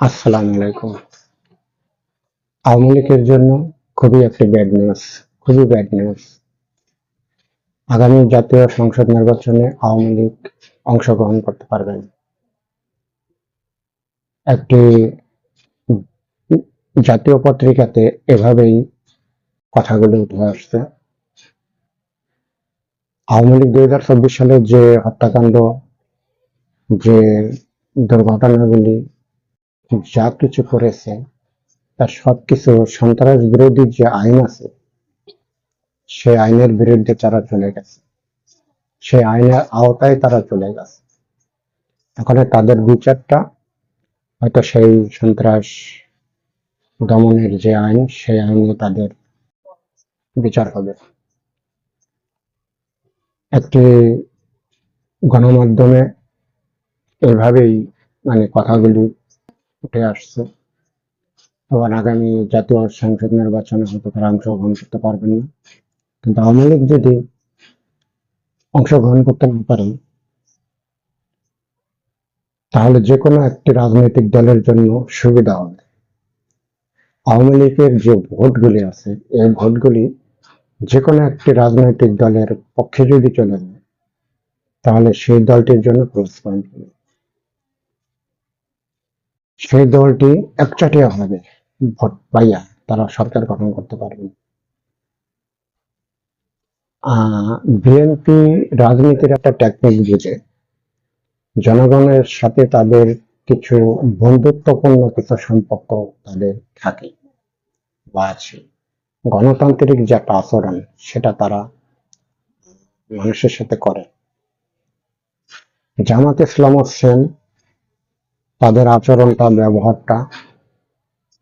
আসসালামু আলাইকুম আওয়ামী লীগের জন্য খুবই একটি ব্যাড নিউজ খুবই ব্যাড নিউজ আগামী জাতীয় সংসদ নির্বাচনে আওয়ামী লীগ অংশগ্রহণ করতে পারবে। না একটি জাতীয় পত্রিকাতে এভাবেই কথাগুলো উঠে আসছে। আওয়ামী লীগ দুই হাজার চব্বিশ সালে যে হত্যাকাণ্ড, যে দুর্ঘটনাগুলি যা কিছু করেছে, তার সবকিছু সন্ত্রাস বিরোধী যে আইন আছে, সেই আইনের বিরুদ্ধে তারা চলে গেছে। সেই আইনের আওতায় তারা চলে গেছে। এখন তাদের বিচারটা হয়তো সেই সন্ত্রাস দমনের যে আইন, সেই আইনে তাদের বিচার হবে। একটি গণমাধ্যমে এভাবেই মানে কথাগুলি উঠে আসছে। আবার আগামী জাতীয় সংসদ নির্বাচনে হয়তো তারা অংশগ্রহণ করতে পারবেন না। কিন্তু আওয়ামী লীগ যদি অংশগ্রহণ করতে না পারে, তাহলে যে কোনো একটি রাজনৈতিক দলের জন্য সুবিধা হবে। আওয়ামী লীগের যে ভোটগুলি আছে, এই ভোটগুলি যে কোনো একটি রাজনৈতিক দলের পক্ষে যদি চলে যায়, তাহলে সেই দলটির জন্য প্লাস পয়েন্ট হবে। সেই দলটি একচাটিয়া হবে। ভোট পাইয়া তারা সরকার গঠন করতে পারবে। বিএনপি রাজনীতির একটা টেকনিক বুঝে। জনগণের সাথে তাদের কিছু বন্ধুত্বপূর্ণ কিছু সম্পর্ক তাদের থাকে বা আছে। গণতান্ত্রিক যে একটা আচরণ, সেটা তারা মানুষের সাথে করে। জামাত ইসলাম হোসেন তাদের আচরণটা, ব্যবহারটা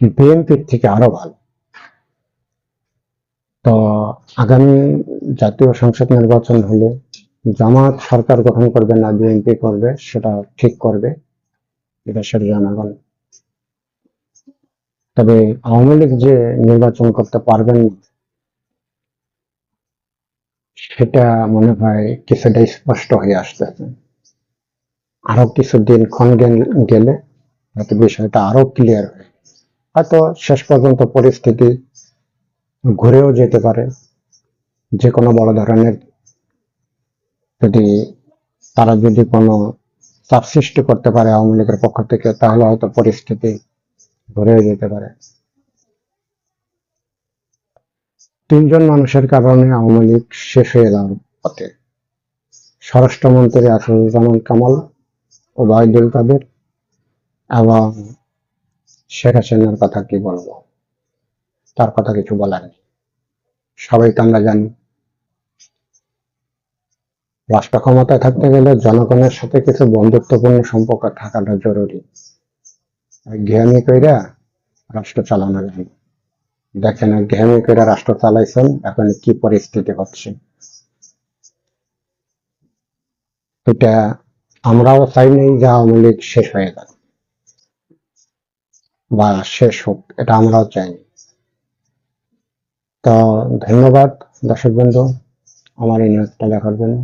বিএনপির থেকে আরও ভালো। তো আগামী জাতীয় সংসদ নির্বাচন হলে জামাত সরকার গঠন করবে না বিএনপি করবে, সেটা ঠিক করবে দেশের জনগণ। তবে আওয়ামী লীগ যে নির্বাচন করতে পারবেন সেটা মনে হয় কিছুটা স্পষ্ট হয়ে আসতেছে। আরও কিছুদিন ক্ষণ গেলে হয়তো বিষয়টা আরও ক্লিয়ার হয়। হয়তো শেষ পর্যন্ত পরিস্থিতি ঘুরেও যেতে পারে। যে কোনো বড় ধরনের যদি তারা যদি কোনো চাপ সৃষ্টি করতে পারে আওয়ামী লীগের পক্ষ থেকে, তাহলে হয়তো পরিস্থিতি ঘুরেও যেতে পারে। তিনজন মানুষের কারণে আওয়ামী লীগ শেষ হয়ে যাওয়ার পথে। স্বরাষ্ট্রমন্ত্রী আসাদুজ্জামান কামাল ওবায়দুল কাদের এবং শেখ হাসিনার কথা কি বলব? তার কথা কিছু বলার নেই। সবাই তো আমরা জানি, রাষ্ট্র ক্ষমতায় থাকতে গেলে জনগণের সাথে কিছু বন্ধুত্বপূর্ণ সম্পর্ক থাকাটা জরুরি। ঘেয়ামি কইরা রাষ্ট্র চালানো যায়। দেখেন ঘেয়ামি কইরা রাষ্ট্র চালাইছেন, এখন কি পরিস্থিতি হচ্ছে? এটা আমরাও চাই নাই যে আওয়ামী লীগ শেষ হয়ে যাক বা শেষ হোক, এটা আমরাও চাই। তো ধন্যবাদ, দর্শক বন্ধু, আমার এই নিউজটা দেখার জন্য।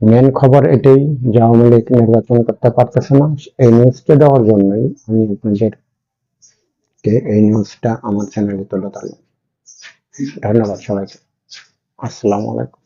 মেন খবর এটাই যে আওয়ামী লীগ নির্বাচন করতে পারতেছে না, এই নিউজটা দেওয়ার জন্যই আমি আপনাদেরকে এই নিউজটা আমার চ্যানেলে তুলে ধরলাম। ধন্যবাদ সবাইকে। আসসালামু আলাইকুম।